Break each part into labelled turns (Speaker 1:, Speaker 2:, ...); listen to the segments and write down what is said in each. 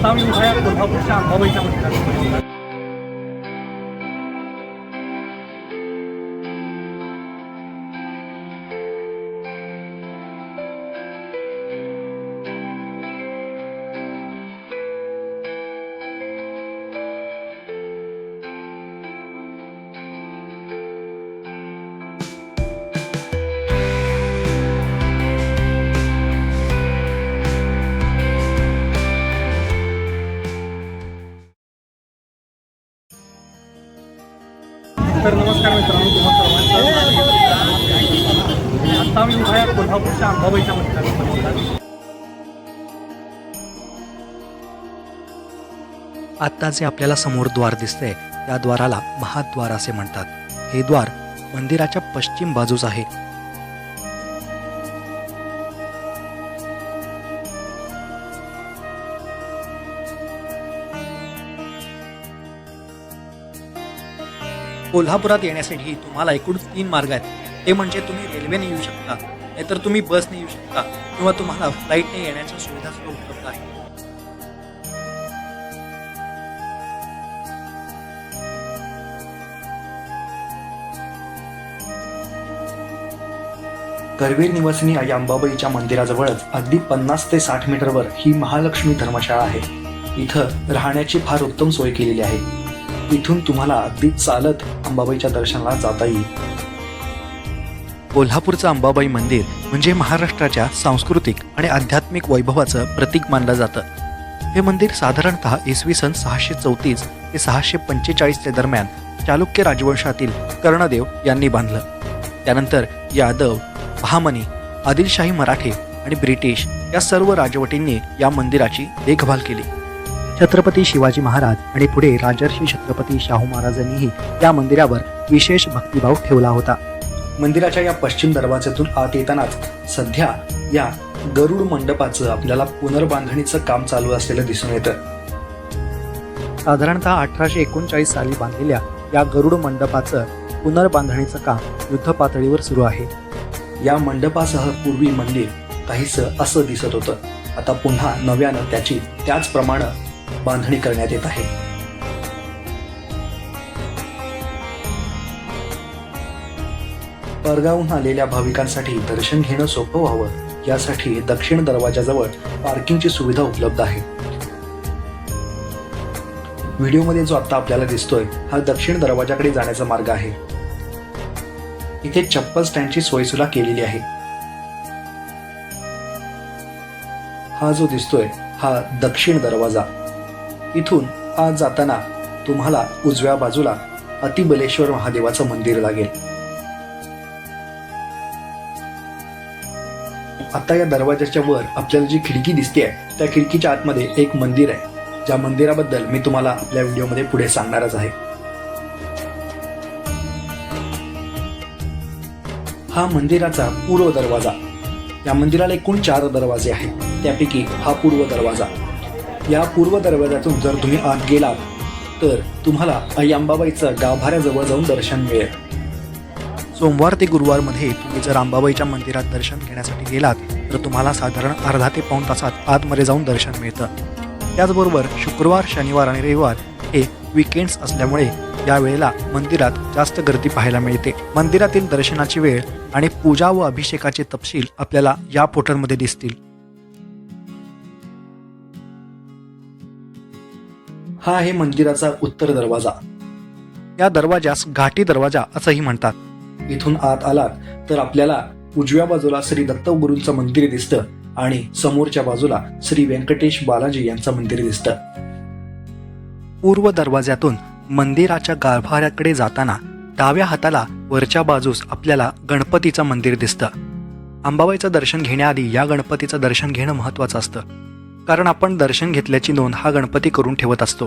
Speaker 1: आता मी उभा आहे कोल्हापूरच्या अंबाबाईच्या मंदिरात तर नमस्कार मित्रांनो तुम्हा सर्वांचं आत्ता मी उभा आहे कोल्हापूरच्या अंबाबाईच्या मंदिरात
Speaker 2: आत्ता जे आपल्याला समोर द्वार दिसते त्या द्वाराला महाद्वार असे म्हणतात. हे द्वार मंदिराच्या पश्चिम बाजूस आहे. कोल्हापुरात येण्यासाठी तुम्हाला एकूण तीन मार्ग आहेत. ते म्हणजे तुम्ही रेल्वेने येऊ शकता नाहीतर तुम्ही बसने येऊ शकता किंवा तुम्हाला फ्लाईटने येण्याच्या सुविधा सुद्धा उपलब्ध आहे करवीर निवासिनी आई अंबाबाईच्या मंदिराजवळच अगदी पन्नास ते साठ मीटरवर ही महालक्ष्मी धर्मशाळा आहे. इथं राहण्याची फार उत्तम सोय केलेली आहे. इथून तुम्हाला अगदी चालत अंबाबाईच्या दर्शनाला जाता येईल. कोल्हापूरचं अंबाबाई मंदिर म्हणजे महाराष्ट्राच्या सांस्कृतिक आणि आध्यात्मिक वैभवाचं प्रतीक मानलं जातं. हे मंदिर साधारणतः इसवी सन सहाशे चौतीस ते सहाशे पंचेचाळीसच्या दरम्यान चालुक्य राजवंशातील कर्णदेव यांनी बांधलं. त्यानंतर यादव बहामनी आदिलशाही मराठे आणि ब्रिटिश या सर्व राजवटींनी या मंदिराची देखभाल केली. छत्रपती शिवाजी महाराज आणि पुढे राजर्षी छत्रपती शाहू महाराजांनीही या मंदिरावर विशेष भक्तिभाव ठेवला होता. मंदिराच्या या पश्चिम दरवाज्यातून आत येतानाच सध्या या गरुड मंडपाचं आपल्याला पुनर्बांधणीचं काम चालू असलेलं दिसून येतं. साधारणतः अठराशे एकोणचाळीस साली बांधलेल्या या गरुड मंडपाचं पुनर्बांधणीचं काम युद्ध पातळीवर सुरू आहे. या मंडपासह पूर्वी मंदिर काहीसं असं दिसत होतं. आता पुन्हा नव्यानं त्याची त्याचप्रमाणे बांधणी करण्यात येत आहे. परगावून आलेल्या भाविकांसाठी दर्शन घेणं सोपं व्हावं यासाठी दक्षिण दरवाजाजवळ पार्किंगची सुविधा उपलब्ध आहे. व्हिडिओमध्ये जो आता आपल्याला दिसतोय हा दक्षिण दरवाजाकडे जाण्याचा मार्ग आहे. इथे चप्पल स्टँडची सोयसुला केलेली आहे. हा जो दिसतोय हा दक्षिण दरवाजा. इथून आज जाताना तुम्हाला उजव्या बाजूला अतिबलेश्वर महादेवाचं मंदिर लागेल. आता या दरवाजाच्या वर आपल्याला जी खिडकी दिसते त्या खिडकीच्या आतमध्ये एक मंदिर आहे. ज्या मंदिराबद्दल मी तुम्हाला आपल्या व्हिडिओमध्ये पुढे सांगणारच आहे. हा मंदिराचा पूर्व दरवाजा. या मंदिराला एकूण चार दरवाजे आहेत. त्यापैकी हा पूर्व दरवाजा या पूर्व दरवाजातून जर तुम्ही आत गेलात तर तुम्हाला आई अंबाबाईचं गाभाऱ्याजवळ जाऊन दर्शन मिळेल. सोमवार ते गुरुवारमध्ये तुम्ही जर अंबाबाईच्या मंदिरात दर्शन घेण्यासाठी गेलात तर तुम्हाला साधारण अर्धा ते पाऊण तासात आतमध्ये जाऊन दर्शन मिळतं. त्याचबरोबर शुक्रवार शनिवार आणि रविवार हे विकेंड्स असल्यामुळे या वेळेला मंदिरात जास्त गर्दी पाहायला मिळते. मंदिरातील दर्शनाची वेळ आणि पूजा व अभिषेकाचे तपशील आपल्याला या पोर्टलमध्ये दिसतील. हा आहे मंदिराचा उत्तर दरवाजा. या दरवाजास घाटी दरवाजा असंही म्हणतात. इथून आत आलात तर आपल्याला उजव्या बाजूला श्री दत्तगुरूंचं मंदिर दिसतं आणि समोरच्या बाजूला श्री व्यंकटेश बालाजी यांचं मंदिर दिसतं. पूर्व दरवाज्यातून मंदिराच्या गाभाऱ्याकडे जाताना डाव्या हाताला वरच्या बाजूस आपल्याला गणपतीचं मंदिर दिसतं. अंबाबाईचं दर्शन घेण्याआधी या गणपतीचं दर्शन घेणं महत्वाचं असतं. कारण आपण दर्शन घेतल्याची नोंद हा गणपती करून ठेवत असतो.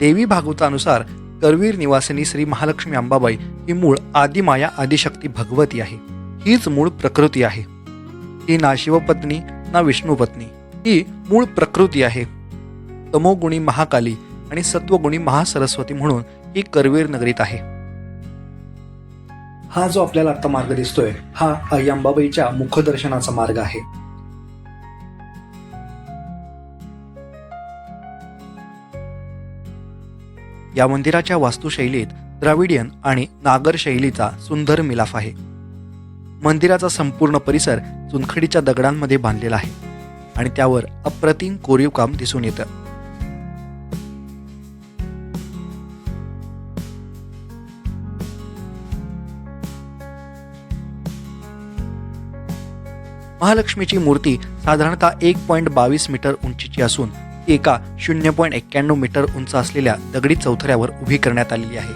Speaker 2: देवी भागवतानुसार करवीर निवासिनी श्री महालक्ष्मी अंबाबाई ही मूळ आदिमाया आदिशक्ती भगवती आहे. हीच मूळ प्रकृती आहे. ही ना शिवपत्नी ना विष्णुपत्नी ही मूळ प्रकृती आहे. तमोगुणी महाकाली आणि सत्वगुणी महासरस्वती म्हणून ही करवीर नगरीत आहे. हा जो आपल्याला आता मार्ग दिसतोय हा आई अंबाबाईच्या मुखदर्शनाचा मार्ग आहे. या मंदिराच्या वास्तुशैलीत द्राविडियन आणि नागर शैलीचा सुंदर मिलाफ आहे. मंदिराचा संपूर्ण परिसर चुनखडीच्या दगडांमध्ये बांधलेला आहे आणि त्यावर अप्रतिम कोरीव काम दिसून येतं. महालक्ष्मीची मूर्ती साधारणतः एक पॉईंट बावीस मीटर उंचीची असून ती एका शून्य पॉईंट एक्क्याण्णव मीटर उंच असलेल्या दगडी चौथऱ्यावर उभी करण्यात आलेली आहे.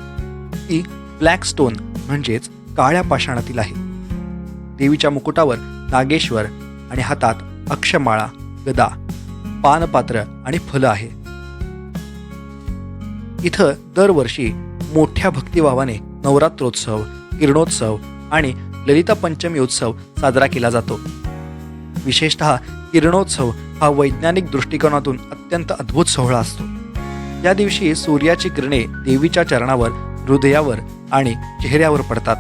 Speaker 2: ती ब्लॅक स्टोन म्हणजेच काळ्या पाषाणातील आहे. देवीच्या मुकुटावर नागेश्वर आणि हातात अक्षमाळा गदा पानपात्र आणि फलं आहे. इथं दरवर्षी मोठ्या भक्तिभावाने नवरात्रोत्सव किरणोत्सव आणि ललिता पंचमी उत्सव साजरा केला जातो. विशेषतः किरणोत्सव हा वैज्ञानिक दृष्टिकोनातून अत्यंत अद्भुत सोहळा असतो. या दिवशी सूर्याची किरणे देवीच्या चरणावर हृदयावर आणि चेहऱ्यावर पडतात.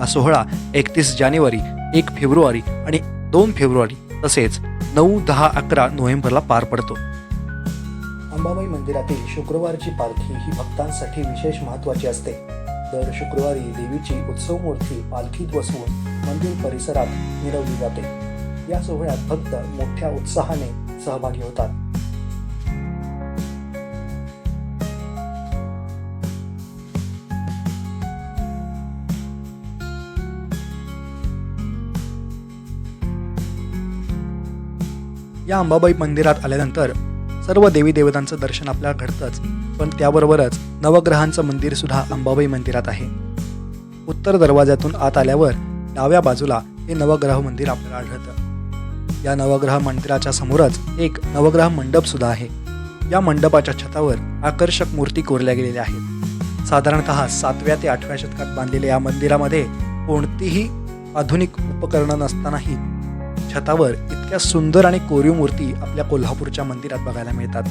Speaker 2: हा सोहळा एकतीस जानेवारी एक फेब्रुवारी आणि दोन फेब्रुवारी तसेच नऊ दहा अकरा नोव्हेंबरला पार पडतो. अंबाबाई मंदिरातील शुक्रवारची पालखी ही भक्तांसाठी विशेष महत्वाची असते. दर शुक्रवारी देवीची उत्सव मूर्ती पालखीत बसवून मंदिर परिसरात मिरवली जाते. या सोहळ्यात भक्त मोठ्या उत्साहाने सहभागी होतात. या अंबाबाई मंदिरात आल्यानंतर सर्व देवी देवतांचं दर्शन आपल्याला घडतंच पण त्याबरोबरच नवग्रहांचं मंदिर सुद्धा अंबाबाई मंदिरात आहे. उत्तर दरवाज्यातून आत आल्यावर डाव्या बाजूला हे नवग्रह मंदिर आपल्याला आढळतं. या नवग्रह मंदिराच्या समोरच एक नवग्रह मंडप सुद्धा आहे. या मंडपाच्या छतावर आकर्षक मूर्ती कोरल्या गेलेल्या आहेत. साधारणतः सातव्या ते आठव्या शतकात बांधलेल्या या मंदिरामध्ये कोणतीही आधुनिक उपकरणं नसतानाही छतावर इतक्या सुंदर आणि कोरीव मूर्ती आपल्या कोल्हापूरच्या मंदिरात बघायला मिळतात.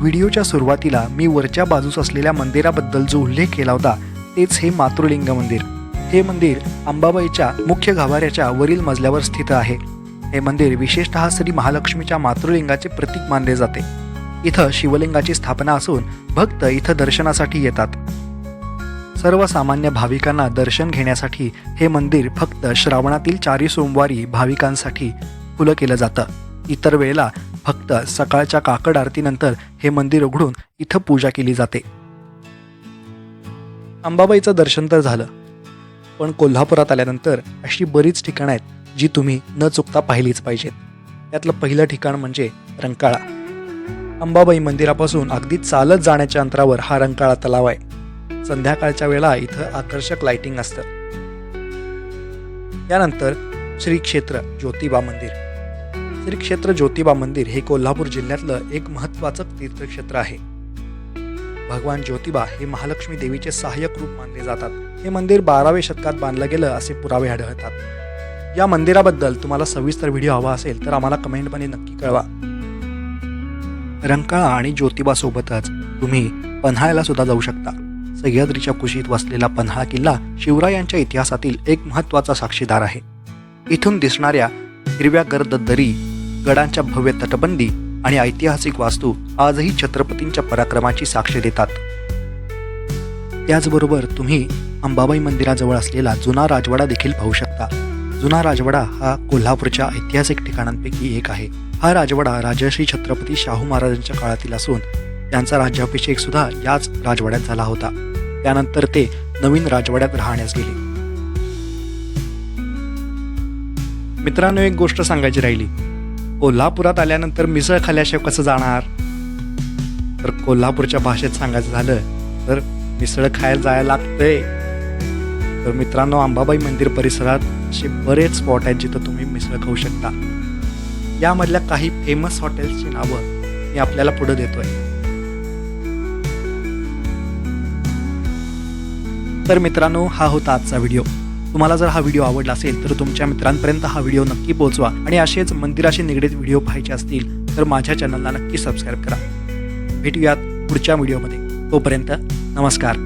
Speaker 2: व्हिडिओच्या सुरुवातीला मी वरच्या बाजूस असलेल्या मंदिराबद्दल जो उल्लेख केला होता. तेच हे मातृलिंग मंदिर. हे मंदिर अंबाबाईच्या मुख्य गाभाऱ्याच्या वरील मजल्यावर स्थित आहे. हे मंदिर विशेषतः श्री महालक्ष्मीच्या मातृलिंगाचे प्रतीक मानले जाते. इथं शिवलिंगाची स्थापना असून भक्त इथं दर्शनासाठी येतात. सर्वसामान्य भाविकांना दर्शन घेण्यासाठी हे मंदिर फक्त श्रावणातील चारी सोमवारी भाविकांसाठी खुलं केलं जातं. इतर वेळेला फक्त सकाळच्या काकड आरतीनंतर हे मंदिर उघडून इथं पूजा केली जाते. अंबाबाईचं दर्शन तर झालं. पण कोल्हापुरात आल्यानंतर अशी बरीच ठिकाणं आहेत जी तुम्ही न चुकता पाहिलीच पाहिजेत. त्यातलं पहिलं ठिकाण म्हणजे रंकाळा. अंबाबाई मंदिरापासून अगदी चालत जाण्याच्या अंतरावर हा रंकाळा तलाव आहे. संध्याकाळच्या वेळा इथं आकर्षक लाइटिंग असतं. त्यानंतर श्री क्षेत्र ज्योतिबा मंदिर. श्री क्षेत्र ज्योतिबा मंदिर हे कोल्हापूर जिल्ह्यातलं एक महत्त्वाचं तीर्थक्षेत्र आहे. भगवान ज्योतिबा हे महालक्ष्मी देवीचे सहाय्यक रूप मानले जातात. हे मंदिर बाराव्या शतकात बांधलं गेलं असे पुरावे आढळतात. या मंदिराबद्दल तुम्हाला सविस्तर व्हिडिओ हवा असेल तर आम्हाला कमेंटमध्ये नक्की कळवा. रंकाळा आणि ज्योतिबासोबतच तुम्ही पन्हाळ्याला सुद्धा जाऊ शकता. सह्याद्रीच्या कुशीत वसलेला पन्हाळा किल्ला शिवरायांच्या इतिहासातील एक महत्त्वाचा साक्षीदार आहे. इथून दिसणाऱ्या हिरव्या गर्द दरी गडांच्या भव्य तटबंदी आणि ऐतिहासिक वास्तू आजही छत्रपतींच्या पराक्रमाची साक्ष देतात. त्याचबरोबर तुम्ही अंबाबाई मंदिराजवळ असलेला जुना राजवाडा देखील पाहू शकता. जुना राजवाडा हा कोल्हापूरच्या ऐतिहासिक ठिकाणांपैकी एक आहे. हा राजवाडा राजश्री छत्रपती शाहू महाराजांच्या काळातील असून त्यांचा राज्याभिषेक सुद्धा याच राजवाड्यात झाला होता. त्यानंतर ते नवीन राजवाड्यात राहण्यास गेले. मित्रांनो एक गोष्ट सांगायची राहिली. कोल्हापुरात आल्यानंतर मिसळ खाल्ल्याशिवाय कसं जाणार? तर कोल्हापूरच्या भाषेत सांगायचं झालं तर मिसळ खायला जायला लागतंय. तर मित्रांनो अंबाबाई मंदिर परिसरात असे बरेच स्पॉट आहेत जिथं तुम्ही मिसळ खाऊ शकता. यामधल्या काही फेमस हॉटेल्सची नावं मी आपल्याला पुढे देतोय. तर मित्रांनो हा होता आजचा व्हिडिओ तुम्हाला जर हा व्हिडिओ आवडला असेल तर तुमच्या मित्रांपर्यंत हा व्हिडिओ नक्की पोहोचवा आणि असेच मंदिराशी निगडीत व्हिडिओ पाहायचे असतील तर माझ्या चॅनलला नक्की सबस्क्राईब करा. भेटूयात पुढच्या व्हिडिओमध्ये. तोपर्यंत नमस्कार.